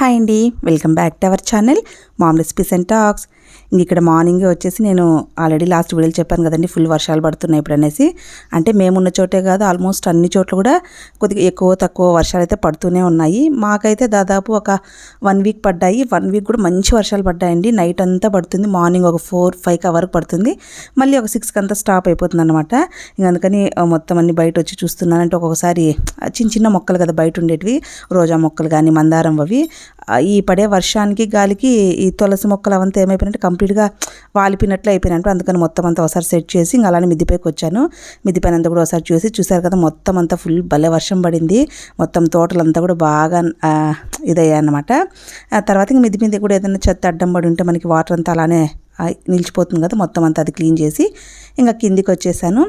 Hi అండి. Welcome back to our channel mom recipes and talks. ఇంక ఇక్కడ morning వచ్చేసి నేను ఆల్రెడీ లాస్ట్ వీడియోలో చెప్పాను కదండి ఫుల్ వర్షాలు పడుతున్నాయి ఇప్పుడు అనేసి. అంటే మేమున్న చోటే కాదు ఆల్మోస్ట్ అన్ని చోట్ల కూడా కొద్దిగా ఎక్కువ తక్కువ వర్షాలు అయితే పడుతూనే ఉన్నాయి. మాకైతే దాదాపు ఒక వన్ వీక్ పడ్డాయి. వన్ వీక్ కూడా మంచి వర్షాలు పడ్డాయండి. నైట్ అంతా పడుతుంది. మార్నింగ్ ఒక ఫోర్ ఫైవ్ వరకు పడుతుంది. మళ్ళీ ఒక సిక్స్కి అంతా స్టాప్ అయిపోతుంది అనమాట ఇంక అందుకని మొత్తం అన్ని బయట వచ్చి చూస్తున్నానంటే ఒక్కొక్కసారి చిన్న చిన్న మొక్కలు కదా బయట ఉండేటివి. రోజా మొక్కలు కానీ మందారం అవి. ఈ పడే వర్షానికి గాలికి ఈ తులసి మొక్కలు అవంతా ఏమైపోయినట్టు కంప్లీట్గా వాలిపోయినట్లు అయిపోయినట్టు అందుకని మొత్తం అంతా ఒకసారి సెట్ చేసి ఇంకా అలానే మిద్దిపైకి వచ్చాను. మిద్దిపైన అంతా కూడా ఒకసారి చూసి చూశారు కదా మొత్తం అంతా ఫుల్ భలే వర్షం పడింది. మొత్తం తోటలంతా కూడా బాగా ఇదయ్యాయన్నమాట. ఆ తర్వాత ఇంక మిద్ది మీద కూడా ఏదైనా చెత్త అడ్డం పడి ఉంటే మనకి వాటర్ అంతా అలానే నిలిచిపోతుంది కదా మొత్తం అంతా అది క్లీన్ చేసి ఇంకా కిందికి వచ్చేసాను.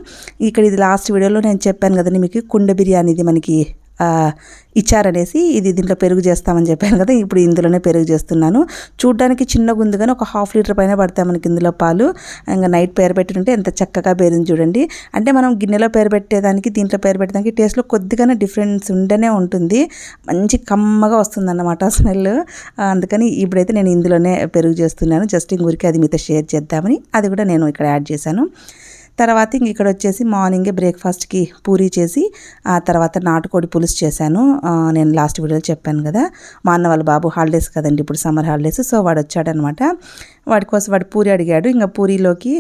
ఇక్కడ ఇది లాస్ట్ వీడియోలో నేను చెప్పాను కదండి మీకు కుండ బిర్యానీది మనకి ఇచ్చారనేసి ఇది దీంట్లో పెరుగు చేస్తామని చెప్పాను కదా ఇప్పుడు ఇందులోనే పెరుగు చేస్తున్నాను. చూడ్డానికి చిన్నగా ఉంది కానీ ఒక హాఫ్ లీటర్ పైన పడతాయి మనకి ఇందులో పాలు. ఇంకా నైట్ పేరు పెట్టింటే ఎంత చక్కగా పేరుంది చూడండి. అంటే మనం గిన్నెలో పేరు పెట్టేదానికి దీంట్లో పేరు పెట్టడానికి టేస్ట్లో కొద్దిగానే డిఫరెన్స్ ఉండనే ఉంటుంది. మంచి కమ్మగా వస్తుంది అన్నమాట స్మెల్. అందుకని ఇప్పుడైతే నేను ఇందులోనే పెరుగు చేస్తున్నాను. జస్ట్ ఇంకొరికి అది మీతో షేర్ చేద్దామని. అది కూడా నేను ఇక్కడ యాడ్ చేశాను. తర్వాత ఇంక ఇక్కడ వచ్చేసి మార్నింగే బ్రేక్ఫాస్ట్కి పూరీ చేసి ఆ తర్వాత నాటుకోడి పులుసు చేశాను. నేను లాస్ట్ వీడియోలో చెప్పాను కదా. మా అన్న వాళ్ళ బాబు హాలిడేస్ కదండి ఇప్పుడు సమ్మర్ హాలిడేస్ సో వాడు వచ్చాడనమాట. వాడి కోసం వాడు పూరి అడిగాడు. ఇంకా పూరిలోకి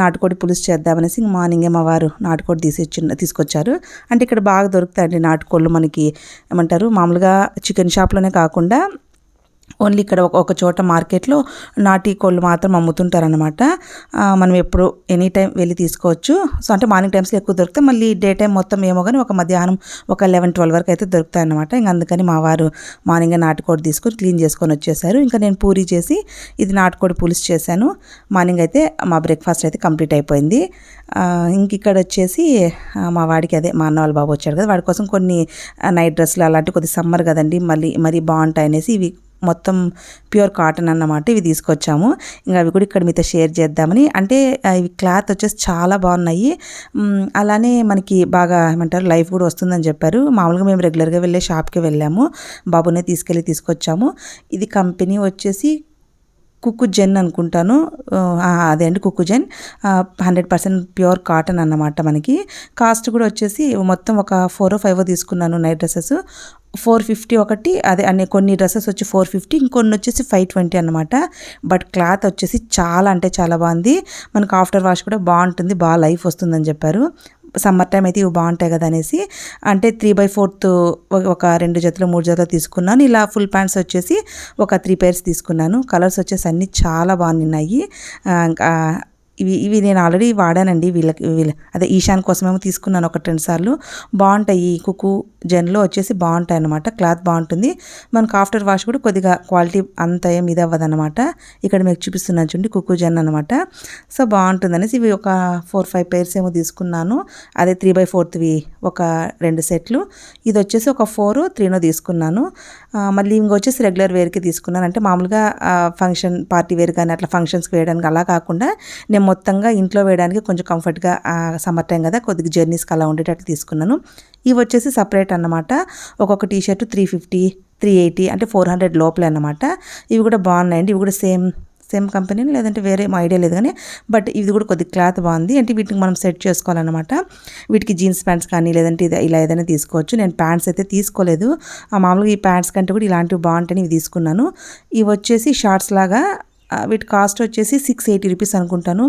నాటుకోడి పులుసు చేద్దామనేసి ఇంక మార్నింగే మా వారు నాటుకోడి తీసి తీసుకొచ్చారు. అంటే ఇక్కడ బాగా దొరుకుతాయండి నాటుకోళ్ళు మనకి ఏమంటారు మామూలుగా చికెన్ షాప్లోనే కాకుండా ఓన్లీ ఇక్కడ ఒక ఒక చోట మార్కెట్లో నాటి కోళ్ళు మాత్రం అమ్ముతుంటారనమాట మనం ఎప్పుడు ఎనీ టైం వెళ్ళి తీసుకోవచ్చు. సో అంటే మార్నింగ్ టైమ్స్లో ఎక్కువ దొరుకుతాయి. మళ్ళీ డే టైం మొత్తం ఏమో కానీ ఒక మధ్యాహ్నం ఒక లెవెన్ ట్వెల్వ్ వరకు అయితే దొరుకుతాయి అనమాట ఇంక అందుకని మా వారు మార్నింగ్ నాటుకోడి తీసుకొని క్లీన్ చేసుకొని వచ్చేసారు. ఇంకా నేను పూరి చేసి ఇది నాటుకోడి పులుసు చేశాను. మార్నింగ్ అయితే మా బ్రేక్ఫాస్ట్ అయితే కంప్లీట్ అయిపోయింది. ఇంక ఇక్కడ వచ్చేసి మా వాడికి అదే మా అన్న వాళ్ళ బాబు వచ్చాడు కదా వాడి కోసం కొన్ని నైట్ డ్రెస్సులు అలాంటివి కొద్ది సమ్మర్ కదండి మళ్ళీ మరీ బాగుంటాయి అనేసి ఇవి మొత్తం ప్యూర్ కాటన్ అన్నమాట ఇవి తీసుకొచ్చాము. ఇంకా అవి కూడా ఇక్కడ మీతో షేర్ చేద్దామని. అంటే ఇవి క్లాత్ వచ్చేసి చాలా బాగున్నాయి. అలానే మనకి బాగా ఏమంటారు లైఫ్ కూడా వస్తుందని చెప్పారు. మామూలుగా మేము రెగ్యులర్గా వెళ్ళే షాప్కి వెళ్ళాము. బాబునే తీసుకెళ్ళి తీసుకొచ్చాము. ఇది కంపెనీ వచ్చేసి కుక్కు జెన్ అనుకుంటాను. అదే అండి కుక్కు జెన్. హండ్రెడ్ పర్సెంట్ ప్యూర్ కాటన్ అన్నమాట మనకి. కాస్ట్ కూడా వచ్చేసి మొత్తం ఒక ఫోర్ ఫైవ్ తీసుకున్నాను నైట్ డ్రెస్సెస్. ఫోర్ ఫిఫ్టీ ఒకటి అదే అనే కొన్ని డ్రెస్సెస్ వచ్చి ఫోర్ ఫిఫ్టీ ఇంకొన్ని వచ్చేసి ఫైవ్ ట్వంటీ అనమాట బట్ క్లాత్ వచ్చేసి చాలా అంటే చాలా బాగుంది. మనకు ఆఫ్టర్ వాష్ కూడా బాగుంటుంది బాగా లైఫ్ వస్తుందని చెప్పారు. సమ్మర్ టైం అయితే ఇవి బాగుంటాయి కదా అనేసి అంటే త్రీ బై ఫోర్త్ ఒక రెండు జతలు మూడు జతలు తీసుకున్నాను. ఇలా ఫుల్ ప్యాంట్స్ వచ్చేసి ఒక త్రీ పేర్స్ తీసుకున్నాను. కలర్స్ వచ్చేసి అన్నీ చాలా బాగున్నాయి ఇంకా ఇవి ఇవి నేను ఆల్రెడీ వాడానండి. వీళ్ళకి వీళ్ళ అదే ఈశాన్ కోసమేమో తీసుకున్నాను ఒక రెండు సార్లు. బాగుంటాయి ఈ కుకు జెన్లో వచ్చేసి బాగుంటాయి అనమాట క్లాత్ బాగుంటుంది. మనకు ఆఫ్టర్ వాష్ కూడా కొద్దిగా క్వాలిటీ అంత ఏం ఇది అవ్వదు అనమాట ఇక్కడ మీకు చూపిస్తున్నాను చూడండి కుకు జెన్ అనమాట సో బాగుంటుంది అనేసి ఇవి ఒక ఫోర్ ఫైవ్ పేర్స్ ఏమో తీసుకున్నాను. అదే త్రీ బై ఫోర్త్వి ఒక రెండు సెట్లు. ఇది వచ్చేసి ఒక ఫోర్ త్రీనో తీసుకున్నాను. మళ్ళీ ఇంక వచ్చేసి రెగ్యులర్ వేర్కి తీసుకున్నాను. అంటే మామూలుగా ఫంక్షన్ పార్టీ వేర్ కానీ అట్లా ఫంక్షన్స్కి వేయడానికి అలా కాకుండా నేను మొత్తంగా ఇంట్లో వేయడానికి కొంచెం కంఫర్ట్గా సమ్మర్ టైం కదా కొద్దిగా జర్నీస్కి అలా ఉండేటట్టు తీసుకున్నాను. ఇవి వచ్చేసి సపరేట్ అన్నమాట. ఒక్కొక్క T shirt three fifty three eighty అంటే ఫోర్ హండ్రెడ్ లోపలే అన్నమాట. ఇవి కూడా బాగున్నాయండి. ఇవి కూడా సేమ్ సేమ్ కంపెనీ లేదంటే వేరే ఐడియా లేదు కానీ బట్ ఇది కూడా కొద్ది క్లాత్ బాగుంది. అంటే వీటికి మనం సెట్ చేసుకోవాలన్నమాట. వీటికి జీన్స్ ప్యాంట్స్ కానీ లేదంటే ఇది ఇలా ఏదైనా తీసుకోవచ్చు. నేను ప్యాంట్స్ అయితే తీసుకోలేదు. ఆ మామూలుగా ఈ ప్యాంట్స్ కంటే కూడా ఇలాంటివి బాగుంటాయని ఇవి తీసుకున్నాను. ఇవి వచ్చేసి షార్ట్స్ లాగా వీటి కాస్ట్ వచ్చేసి సిక్స్ ఎయిటీ రూపీస్ అనుకుంటాను.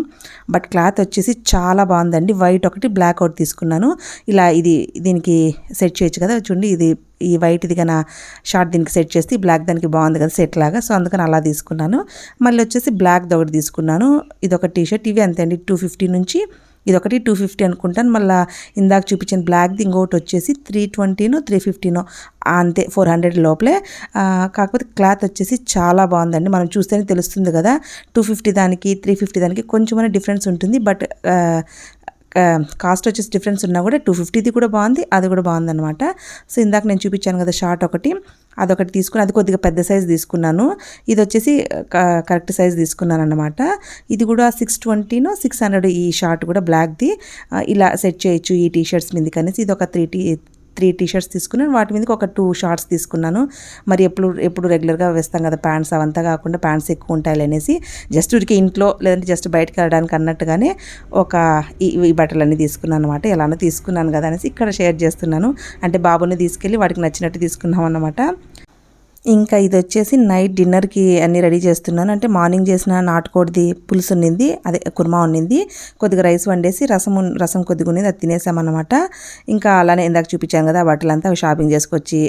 బట్ క్లాత్ వచ్చేసి చాలా బాగుందండి. వైట్ ఒకటి బ్లాక్ ఒకటి తీసుకున్నాను. ఇలా ఇది దీనికి సెట్ చేయొచ్చు కదా చూడండి. ఇది ఈ వైట్ ఇది కన్నా షార్ట్ దీనికి సెట్ చేస్తే బ్లాక్ దానికి బాగుంది కదా సెట్ లాగా. సో అందుకని అలా తీసుకున్నాను. మళ్ళీ వచ్చేసి బ్లాక్ ఒకటి తీసుకున్నాను. ఇది ఒక టీ షర్ట్ ఇవి అంతే అండి. టూ ఫిఫ్టీ నుంచి ఇది ఒకటి టూ ఫిఫ్టీ అనుకుంటాను. మళ్ళీ ఇందాక చూపించిన బ్లాక్ది ఇంకొకటి వచ్చేసి త్రీ ట్వంటీనో త్రీ ఫిఫ్టీనో అంతే ఫోర్ హండ్రెడ్ లోపలే. కాకపోతే క్లాత్ వచ్చేసి చాలా బాగుందండి. మనం చూస్తేనే తెలుస్తుంది కదా టూ ఫిఫ్టీ దానికి త్రీ ఫిఫ్టీ దానికి కొంచెమైనా డిఫరెన్స్ ఉంటుంది. బట్ కాస్ట్ వచ్చేసి డిఫరెన్స్ ఉన్నా కూడా టూ ఫిఫ్టీది కూడా బాగుంది అది కూడా బాగుందన్నమాట. సో ఇందాక నేను చూపించాను కదా షార్ట్ ఒకటి. అదొకటి తీసుకుని అది కొద్దిగా పెద్ద సైజ్ తీసుకున్నాను. ఇది వచ్చేసి క- కరెక్ట్ సైజ్ తీసుకున్నాను అనమాట ఇది కూడా సిక్స్ ట్వంటీను సిక్స్ హండ్రెడ్ ఈ షార్ట్ కూడా బ్లాక్ది. ఇలా సెట్ చేయొచ్చు ఈ టీ షర్ట్స్ మీదకి అనేసి ఇది ఒక three T three T shirts తీసుకున్నాను. వాటి మీదకి ఒక టూ షార్ట్స్ తీసుకున్నాను. మరి ఎప్పుడు ఎప్పుడు రెగ్యులర్గా వేస్తాం కదా ప్యాంట్స్ అవంతా కాకుండా ప్యాంట్స్ ఎక్కువ ఉంటాయి అనేసి జస్ట్ ఉడికి ఇంట్లో లేదంటే జస్ట్ బయటకు వెళ్ళడానికి అన్నట్టుగానే ఒక ఈ బట్టలన్నీ తీసుకున్నాను అనమాట ఎలానో తీసుకున్నాను కదా అనేసి ఇక్కడ షేర్ చేస్తున్నాను. అంటే బాబుని తీసుకెళ్ళి వాడికి నచ్చినట్టు తీసుకున్నాం అన్నమాట. ఇంకా ఇది వచ్చేసి నైట్ డిన్నర్కి అన్నీ రెడీ చేస్తున్నాను. అంటే మార్నింగ్ చేసిన నాటుకోడిది పులుసు ఉన్నింది అదే కుర్మా ఉన్నింది. కొద్దిగా రైస్ వండేసి రసం రసం కొద్దిగా ఉన్నది అది తినేసామన్నమాట. ఇంకా అలానే ఇందాక చూపించాను కదా ఆ బట్టలంతా అవి షాపింగ్ చేసుకొచ్చి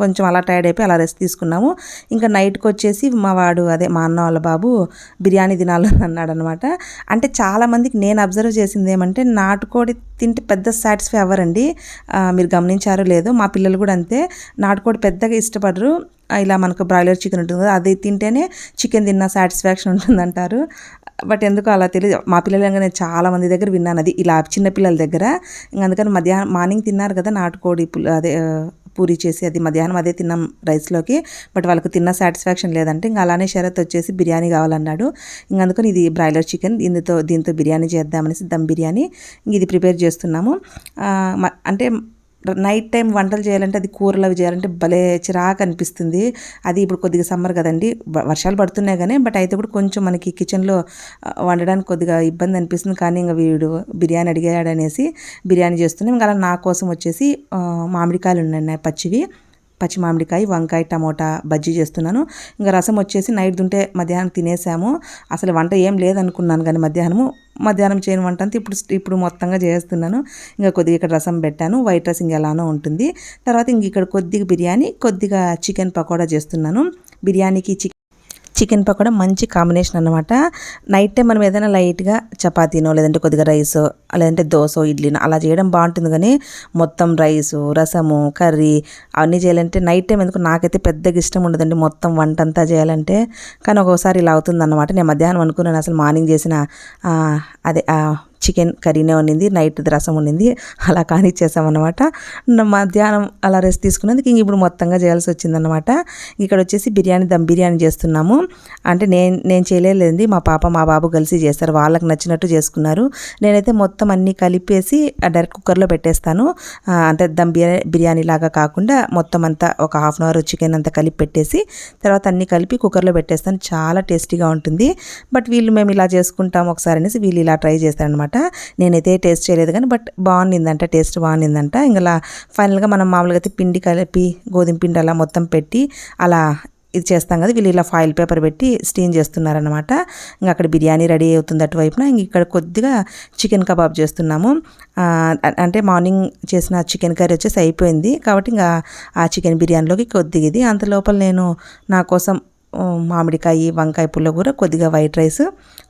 కొంచెం అలా టైర్డ్ అయిపోయి అలా రెస్ట్ తీసుకున్నాము. ఇంకా నైట్కి వచ్చేసి మా వాడు అదే మా అన్న వాళ్ళ బాబు బిర్యానీ తినాలని అన్నాడు అనమాట అంటే చాలామందికి నేను అబ్జర్వ్ చేసింది ఏమంటే నాటుకోడి తింటే పెద్ద సాటిస్ఫై అవ్వరండి. మీరు గమనించారో లేదో మా పిల్లలు కూడా అంతే. నాటుకోడి పెద్దగా ఇష్టపడరు. ఇలా మనకు బ్రాయిలర్ చికెన్ ఉంటుంది కదా అది తింటేనే చికెన్ తిన్న సాటిస్ఫాక్షన్ ఉంటుందంటారు. బట్ ఎందుకో అలా తెలియదు మా పిల్లలు నేను చాలా మంది దగ్గర విన్నాను అది. ఇలా చిన్న పిల్లల దగ్గర. ఇంకా అందుకని మధ్యాహ్నం మార్నింగ్ తిన్నారు కదా నాటుకోడి అదే పూరి చేసి అది మధ్యాహ్నం అదే తిన్నాం రైస్లోకి. బట్ వాళ్ళకి తిన్న సాటిస్ఫాక్షన్ లేదంటే ఇంకా అలానే షరత్ వచ్చేసి బిర్యానీ కావాలన్నాడు. ఇంక అందుకని ఇది బ్రాయిలర్ చికెన్ దీంతో దీంతో బిర్యానీ చేద్దామనేసి దమ్ బిర్యానీ ఇంక ఇది ప్రిపేర్ చేస్తున్నాము. మ- అంటే నైట్ టైం వంటలు చేయాలంటే అది కూరలు అవి చేయాలంటే భలే చిరాకు అనిపిస్తుంది. అది ఇప్పుడు కొద్దిగా సమ్మర్ కదండి. వర్షాలు పడుతున్నాయి కానీ బట్ అయితే కూడా కొంచెం మనకి కిచెన్లో వండడానికి కొద్దిగా ఇబ్బంది అనిపిస్తుంది. కానీ ఇంకా వీడు బిర్యానీ అడిగాడు అనేసి బిర్యానీ చేస్తున్నాం. ఇంకా అలా నా కోసం వచ్చేసి మామిడికాయలు ఉన్నాయి పచ్చివి. పచ్చిమామిడికాయ వంకాయ టమోటా బజ్జీ చేస్తున్నాను. ఇంకా రసం వచ్చేసి నైట్ దుంటే మధ్యాహ్నం తినేసాము. అసలు వంట ఏం లేదనుకున్నాను కానీ మధ్యాహ్నము మధ్యాహ్నం చేయని వంట అంతా ఇప్పుడు ఇప్పుడు మొత్తంగా చేస్తున్నాను. ఇంకా కొద్దిగా ఇక్కడ రసం పెట్టాను. వైట్ రైస్ ఇంక ఎలానో ఉంటుంది. తర్వాత ఇంక ఇక్కడ కొద్దిగా బిర్యానీ కొద్దిగా చికెన్ పకోడా చేస్తున్నాను. బిర్యానీకి చికెన్ చికెన్ పకోడా మంచి కాంబినేషన్ అనమాట నైట్ టైం మనం ఏదైనా లైట్గా చపాతీనో లేదంటే కొద్దిగా రైసో లేదంటే దోశ ఇడ్లీనో అలా చేయడం బాగుంటుంది కానీ మొత్తం రైసు రసము కర్రీ అవన్నీ చేయాలంటే నైట్ టైం ఎందుకు నాకైతే పెద్దగా ఇష్టం ఉండదండి. మొత్తం వంట అంతా చేయాలంటే. కానీ ఒక్కోసారి ఇలా అవుతుంది అనమాట నేను మధ్యాహ్నం అనుకున్నాను అసలు మార్నింగ్ చేసిన అదే చికెన్ కర్రీనే ఉండింది నైట్ రసం ఉండింది అలా కానిచ్చేసామన్నమాట న- మధ్యాహ్నం అలా రెస్ట్ తీసుకున్నందుకు ఇంక ఇప్పుడు మొత్తంగా చేయాల్సి వచ్చిందనమాట ఇక్కడ వచ్చేసి బిర్యానీ దమ్ బిర్యానీ చేస్తున్నాము. అంటే నేను నేను చేయలేదండి మా పాప మా బాబు కలిసి చేస్తారు వాళ్ళకి నచ్చినట్టు చేసుకున్నారు. నేనైతే మొత్తం అన్నీ కలిపేసి డైరెక్ట్ కుక్కర్లో పెట్టేస్తాను. అంటే దమ్ బిర్యానీ బిర్యానీ లాగా కాకుండా మొత్తం అంతా ఒక హాఫ్ అన్ అవర్ చికెన్ అంతా కలిపి పెట్టేసి తర్వాత అన్నీ కలిపి కుక్కర్లో పెట్టేస్తాను. చాలా టేస్టీగా ఉంటుంది. బట్ వీళ్ళు మేము ఇలా చేసుకుంటాం ఒకసారి అనేసి వీళ్ళు ఇలా ట్రై చేస్తారనమాట నేనైతే టేస్ట్ చేయలేదు కానీ బట్ బాగుండిందంట టేస్ట్ బాగుండిందంట. ఇంకా ఫైనల్గా మనం మామూలుగా అయితే పిండి కలిపి గోధుమ పిండి అలా మొత్తం పెట్టి అలా ఇది చేస్తాం కదా వీళ్ళు ఇలా ఫాయిల్ పేపర్ పెట్టి స్టీమ్ చేస్తున్నారనమాట. ఇంకా అక్కడ బిర్యానీ రెడీ అవుతుంది అటువైపున. ఇంక ఇక్కడ కొద్దిగా చికెన్ కబాబ్ చేస్తున్నాము. అంటే మార్నింగ్ చేసిన చికెన్ కర్రీ వచ్చేసి అయిపోయింది. కాబట్టి ఇంకా ఆ చికెన్ బిర్యానీలోకి కొద్దిగా ఇది. అంత లోపల నేను నా కోసం మామిడికాయ వంకాయ పుల్లకూర కొద్దిగా వైట్ రైస్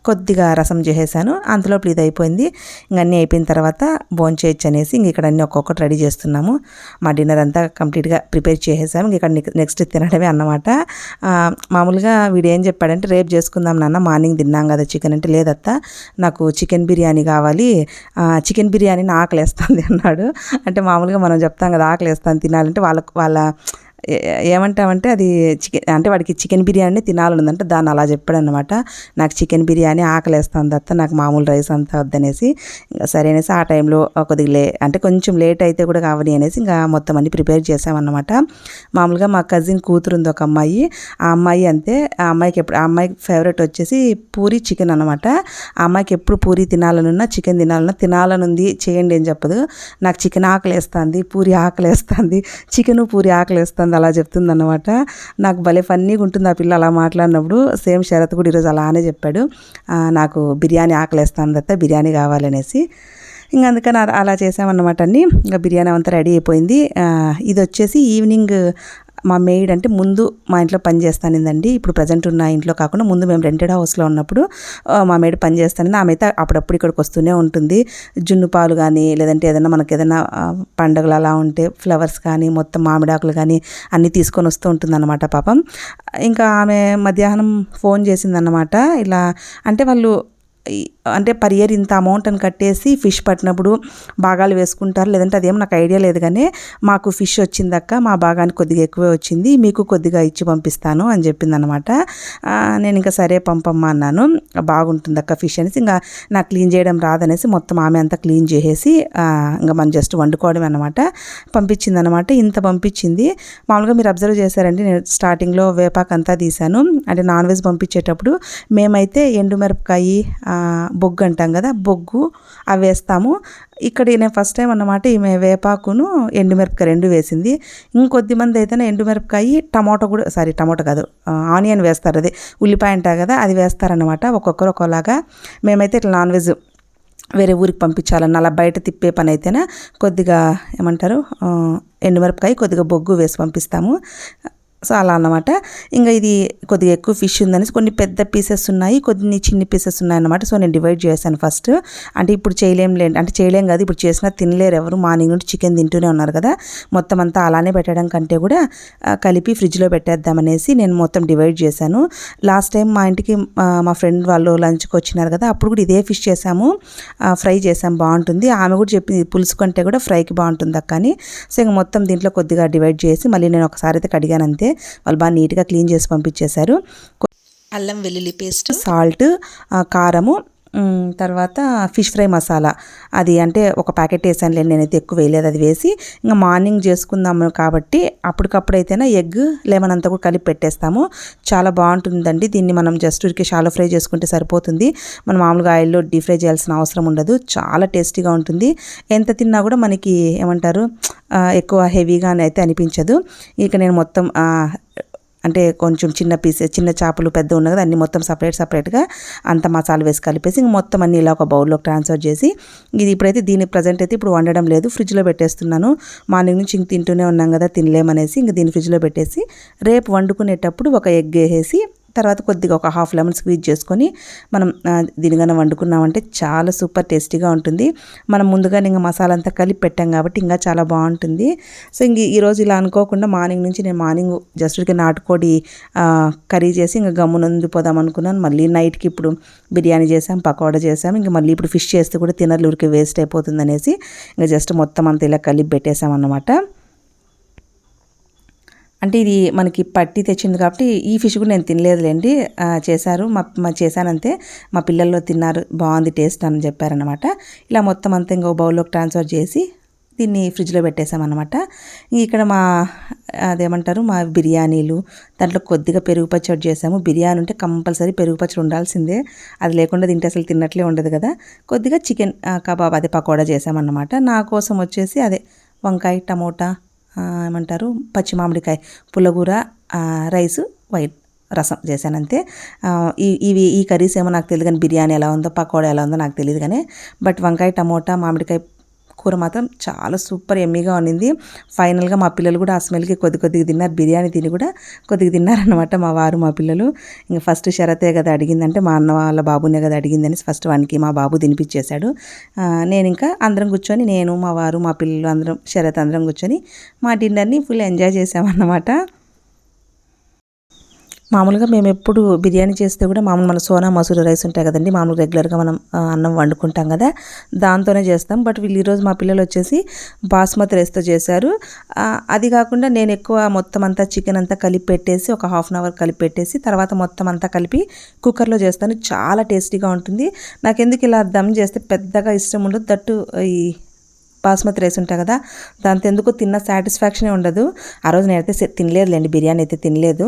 కొద్దిగా రసం చేసేసాను. అంతలోపు ఇది అయిపోయింది. ఇంక అన్నీ అయిపోయిన తర్వాత భోన్ చేయొచ్చు అనేసి ఇంక ఇక్కడ అన్నీ ఒక్కొక్కటి రెడీ చేస్తున్నాము. మా డిన్నర్ అంతా కంప్లీట్గా ప్రిపేర్ చేసేసాము. ఇంక ఇక్కడ నెక్స్ట్ తినడమే అన్నమాట. మామూలుగా వీడు ఏం చెప్పాడంటే రేపు చేసుకుందాం నాన్న మార్నింగ్ తిన్నాం కదా చికెన్ అంటే లేదత్త నాకు చికెన్ బిర్యానీ కావాలి. చికెన్ బిర్యానీని ఆకలి వేస్తుంది అన్నాడు. అంటే మామూలుగా మనం చెప్తాం కదా ఆకలి వేస్తాను తినాలంటే వాళ్ళ వాళ్ళ ఏమంటామంటే అది చికెన్ అంటే వాడికి చికెన్ బిర్యానీ తినాలనుందంటే దాన్ని అలా చెప్పాడు అనమాట నాకు చికెన్ బిర్యానీ ఆకలేస్తుంది అత్త నాకు మామూలు రైస్ అంతా వద్దనేసి. ఇంకా సరే అనేసి ఆ టైంలో కొద్దిగా లే అంటే కొంచెం లేట్ అయితే కూడా కావాలి అనేసి ఇంకా మొత్తం అన్ని ప్రిపేర్ చేసామన్నమాట. మామూలుగా మా కజిన్ కూతురు ఉంది ఒక అమ్మాయి. ఆ అమ్మాయి అంతే ఆ అమ్మాయికి ఎప్పుడు ఆ అమ్మాయికి ఫేవరెట్ వచ్చేసి పూరి చికెన్ అనమాట ఆ అమ్మాయికి ఎప్పుడు పూరి తినాలనున్నా చికెన్ తినాలన్నా తినాలనుంది చేయండి అని చెప్పదు. నాకు చికెన్ ఆకలేస్తుంది పూరి ఆకలేస్తుంది చికెన్ పూరి ఆకలేస్తుంది అలా చెప్తుంది అనమాట నాకు భలే ఫన్నీగా ఉంటుంది ఆ పిల్ల అలా మాట్లాడినప్పుడు. సేమ్ శరత్ కూడా ఈరోజు అలానే చెప్పాడు. నాకు బిర్యానీ ఆకలేస్తుంది దత్త బిర్యానీ కావాలనేసి. ఇంకా అందుకని అలా- చేసామన్నమాట అన్ని. ఇంకా బిర్యానీ అంతా రెడీ అయిపోయింది. ఇది వచ్చేసి ఈవినింగ్ మా మెయిడ్ అంటే ముందు మా ఇంట్లో పని చేస్తానిందండి. ఇప్పుడు ప్రజెంట్ ఉన్న ఇంట్లో కాకుండా ముందు మేము రెంటెడ్ హౌస్లో ఉన్నప్పుడు మా మెయిడ్ పని చేస్తానింది. ఆమె అయితే అప్పుడప్పుడు ఇక్కడికి వస్తూనే ఉంటుంది. జున్ను పాలు కానీ లేదంటే ఏదైనా మనకి ఏదైనా పండుగలు పండగలు అలా ఉంటే ఫ్లవర్స్ కానీ మొత్తం మామిడాకులు కానీ అన్నీ తీసుకొని వస్తూ ఉంటుందన్నమాట పాపం. ఇంకా ఆమె మధ్యాహ్నం ఫోన్ చేసిందన్నమాట. ఇలా అంటే వాళ్ళు అంటే పర్ ఇయర్ ఇంత అమౌంట్ అని కట్టేసి ఫిష్ పట్టినప్పుడు భాగాలు వేసుకుంటారు. లేదంటే అదేం నాకు ఐడియా లేదు కానీ మాకు ఫిష్ వచ్చిందక్క మా భాగానికి కొద్దిగా ఎక్కువే వచ్చింది మీకు కొద్దిగా ఇచ్చి పంపిస్తాను అని చెప్పింది అనమాట నేను ఇంకా సరే పంపమ్మా అన్నాను. బాగుంటుందక్క ఫిష్ అనేసి ఇంకా నాకు క్లీన్ చేయడం రాదనేసి మొత్తం ఆమె అంతా క్లీన్ చేసేసి ఇంకా మనం జస్ట్ వండుకోవడం అనమాట పంపించింది అనమాట ఇంత పంపించింది. మామూలుగా మీరు అబ్జర్వ్ చేశారండి నేను స్టార్టింగ్లో వేపాకంతా తీశాను. అంటే నాన్ వెజ్ పంపించేటప్పుడు మేమైతే ఎండుమిరపకాయ బొగ్గు అంటాం కదా బొగ్గు అవి వేస్తాము. ఇక్కడ నేను ఫస్ట్ టైం అన్నమాట ఈమె వేపాకును ఎండుమిరపకాయ రెండు వేసింది. ఇంకొద్ది మంది అయితే ఎండుమిరపకాయ టమాటో కూడా సారీ టమాటో కాదు ఆనియన్ వేస్తారు అదే. ఉల్లిపాయ అంటారు కదా అది వేస్తారనమాట ఒక్కొక్కరు ఒకలాగా మేమైతే ఇట్లా నాన్ వెజ్ వేరే ఊరికి పంపించాలన్న అలా బయట తిప్పే పని అయితేనే కొద్దిగా ఏమంటారు ఎండుమిరపకాయ కొద్దిగా బొగ్గు వేసి పంపిస్తాము. సో అలా అన్నమాట. ఇంకా ఇది కొద్దిగా ఎక్కువ ఫిష్ ఉందని కొన్ని పెద్ద పీసెస్ ఉన్నాయి కొన్ని చిన్ని పీసెస్ ఉన్నాయి అన్నమాట సో నేను డివైడ్ చేశాను ఫస్ట్ అంటే ఇప్పుడు చేయలేం లేదు అంటే చేయలేం కాదు ఇప్పుడు చేసినా తినలేరు ఎవరు. మార్నింగ్ నుండి చికెన్ తింటూనే ఉన్నారు కదా. మొత్తం అంతా అలానే పెట్టడం కంటే కూడా కలిపి ఫ్రిడ్జ్లో పెట్టేద్దామనేసి నేను మొత్తం డివైడ్ చేశాను. లాస్ట్ టైం మా ఇంటికి మా ఫ్రెండ్ వాళ్ళు లంచ్కి వచ్చినారు కదా అప్పుడు కూడా ఇదే ఫిష్ చేసాము ఫ్రై చేసాం బాగుంటుంది. ఆమె కూడా చెప్పింది పులుసు కంటే కూడా ఫ్రైకి బాగుంటుంది అక్క అని. సో ఇంక మొత్తం దీంట్లో కొద్దిగా డివైడ్ చేసి మళ్ళీ నేను ఒకసారి అయితే కడిగాను అంతే. వాళ్ళు బాగా నీట్గా క్లీన్ చేసి పంపించేశారు. అల్లం వెల్లుల్లి పేస్ట్. సాల్ట్ కారము తర్వాత ఫిష్ ఫ్రై మసాలా. అది అంటే ఒక ప్యాకెట్ వేసాను నేనైతే ఎక్కువ వేయలేదు అది వేసి ఇంకా మార్నింగ్ చేసుకుందాము కాబట్టి అప్పటికప్పుడైతేనే ఎగ్ లెమన్ అంతా కూడా కలిపి పెట్టేస్తాము. చాలా బాగుంటుందండి దీన్ని మనం జస్ట్ ఉరికి షాలో ఫ్రై చేసుకుంటే సరిపోతుంది. మనం మామూలుగా ఆయిల్లో డీప్ ఫ్రై చేయాల్సిన అవసరం ఉండదు చాలా టేస్టీగా ఉంటుంది. ఎంత తిన్నా కూడా మనకి ఏమంటారు ఎక్కువ హెవీగా అయితే అనిపించదు. ఇక నేను మొత్తం అంటే కొంచెం చిన్న పీసెస్ చిన్న చేపలు పెద్ద ఉన్నాయి కదా అన్ని మొత్తం సపరేట్ సపరేట్గా అంత మసాలా వేసి కలిపేసి ఇంక మొత్తం అన్ని ఇలా ఒక బౌల్లో ట్రాన్స్ఫర్ చేసి ఇది ఇప్పుడైతే దీని ప్రజెంట్ అయితే ఇప్పుడు వండడం లేదు ఫ్రిడ్జ్లో పెట్టేస్తున్నాను. మార్నింగ్ నుంచి ఇంక తింటూనే ఉన్నాం కదా తినలేమనేసి ఇంక దీన్ని ఫ్రిడ్జ్లో పెట్టేసి రేపు వండుకునేటప్పుడు ఒక ఎగ్ వేసేసి తర్వాత కొద్దిగా ఒక హాఫ్ లెమన్ స్క్వీజ్ చేసుకొని మనం దీనిగానే వండుకున్నామంటే చాలా సూపర్ టేస్టీగా ఉంటుంది. మనం ముందుగానే ఇంకా మసాలా అంతా కలిపి పెట్టాం కాబట్టి ఇంకా చాలా బాగుంటుంది. సో ఇంక ఈరోజు ఇలా అనుకోకుండా మార్నింగ్ నుంచి నేను మార్నింగ్ జస్ట్ నాటుకోడి కర్రీ చేసి ఇంకా గమ్మునందు పోదాం అనుకున్నాను. మళ్ళీ నైట్కి ఇప్పుడు బిర్యానీ చేసాం పకోడా చేసాం. ఇంకా మళ్ళీ ఇప్పుడు ఫిష్ చేస్తే కూడా తినర్లు ఉరికి వేస్ట్ అయిపోతుంది అనేసి ఇంకా జస్ట్ మొత్తం అంతా ఇలా కలిపి పెట్టేసాం అన్నమాట అంటే ఇది మనకి పట్టి తెచ్చింది కాబట్టి ఈ ఫిష్ కూడా నేను తినలేదులేండి. చేశారు. మా మా చేశానంతే. మా పిల్లల్లో తిన్నారు. బాగుంది టేస్ట్ అని చెప్పారనమాట ఇలా మొత్తం అంతా ఇంకో బౌల్లోకి ట్రాన్స్ఫర్ చేసి దీన్ని ఫ్రిడ్జ్లో పెట్టేసామన్నమాట ఇక్కడ మా అదేమంటారు మా బిర్యానీలు దాంట్లో కొద్దిగా పెరుగు పచ్చడి చేసాము బిర్యానీ ఉంటే కంపల్సరీ పెరుగు పచ్చడి ఉండాల్సిందే. అది లేకుండా తింటే అసలు తిన్నట్లే ఉండదు కదా. కొద్దిగా చికెన్ కబాబ్ అదే పకోడా చేసామన్నమాట నా కోసం వచ్చేసి అదే వంకాయ టమోటా ఏమంటారు? పచ్చి మామిడికాయ పుల్లగూర రైసు వైట్ రసం చేశాను అంతే ఈ ఇవి ఈ కర్రీస్ ఏమో నాకు తెలియదు కానీ బిర్యానీ ఎలా ఉందో పకోడా ఎలా ఉందో నాకు తెలియదు కానీ బట్ వంకాయ టమోటా మామిడికాయ కూర మాత్రం చాలా సూపర్ ఎమ్మీగా ఉన్నింది ఫైనల్గా మా పిల్లలు కూడా ఆ స్మెల్కి కొద్ది కొద్దిగా తిన్నారు. బిర్యానీ తిని కూడా కొద్దిగా తిన్నారనమాట మా వారు మా పిల్లలు. ఇంకా ఫస్ట్ షరతే కదా అడిగిందంటే మా అన్న వాళ్ళ బాబునే కదా అడిగిందని ఫస్ట్ వానికి మా బాబు తినిపించేశాడు నేను ఇంకా అందరం కూర్చొని నేను మా వారు మా పిల్లలు అందరం షరత్ అందరం కూర్చొని మా డిన్నర్ని ఫుల్ ఎంజాయ్ చేసామన్నమాట మామూలుగా మేము ఎప్పుడు బిర్యానీ చేస్తే కూడా మామూలు మన సోనా మసూరి రైస్ ఉంటాయి కదండి మామూలు రెగ్యులర్గా మనం అన్నం వండుకుంటాం కదా దాంతోనే చేస్తాం. బట్ వీళ్ళు ఈరోజు మా పిల్లలు వచ్చేసి బాస్మతి రైస్తో చేశారు. అది కాకుండా నేను ఎక్కువ మొత్తం అంతా చికెన్ అంతా కలిపి పెట్టేసి ఒక హాఫ్ అన్ అవర్ కలిపి పెట్టేసి తర్వాత మొత్తం అంతా కలిపి కుక్కర్లో చేస్తాను. చాలా టేస్టీగా ఉంటుంది. నాకు ఎందుకు ఇలా దమ్ చేస్తే పెద్దగా ఇష్టం ఉండదు. దట్టు ఈ బాస్మతి రైస్ ఉంటాయి కదా దాంతో ఎందుకు తిన్న సాటిస్ఫాక్షనే ఉండదు. ఆ రోజు నేనైతే తినలేదులేండి బిర్యానీ అయితే తినలేదు.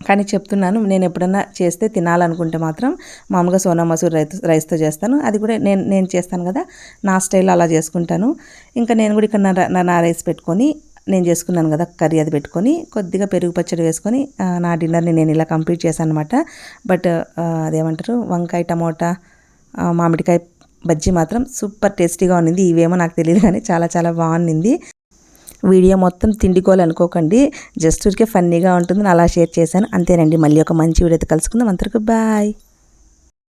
కానీ చెప్తున్నాను నేను ఎప్పుడన్నా చేస్తే తినాలనుకుంటే మాత్రం మామూలుగా సోనా మసూర్ రైస్ రైస్తో చేస్తాను. అది కూడా నేను నేను చేస్తాను కదా నా స్టైల్ అలా చేసుకుంటాను. ఇంకా నేను కూడా ఇక్కడ నా నా- నా రైస్ పెట్టుకొని నేను చేసుకున్నాను కదా కర్రీ అది పెట్టుకొని కొద్దిగా పెరుగు పచ్చడి వేసుకొని నా డిన్నర్ని నేను ఇలా కంప్లీట్ చేశాను అనమాట బట్ అదేమంటారు వంకాయ టమోటా మామిడికాయ బజ్జీ మాత్రం సూపర్ టేస్టీగా ఉన్నింది. ఇవేమో నాకు తెలియదు కానీ చాలా చాలా బాగుంది వీడియో మొత్తం తిండికోవాలనుకోకండి జస్ట్ ఊరికే ఫన్నీగా ఉంటుంది. అలా షేర్ చేశాను. అంతేనండి. మళ్ళీ ఒక మంచి వీడియోతో కలుసుకుందాం. అందరికీ బాయ్.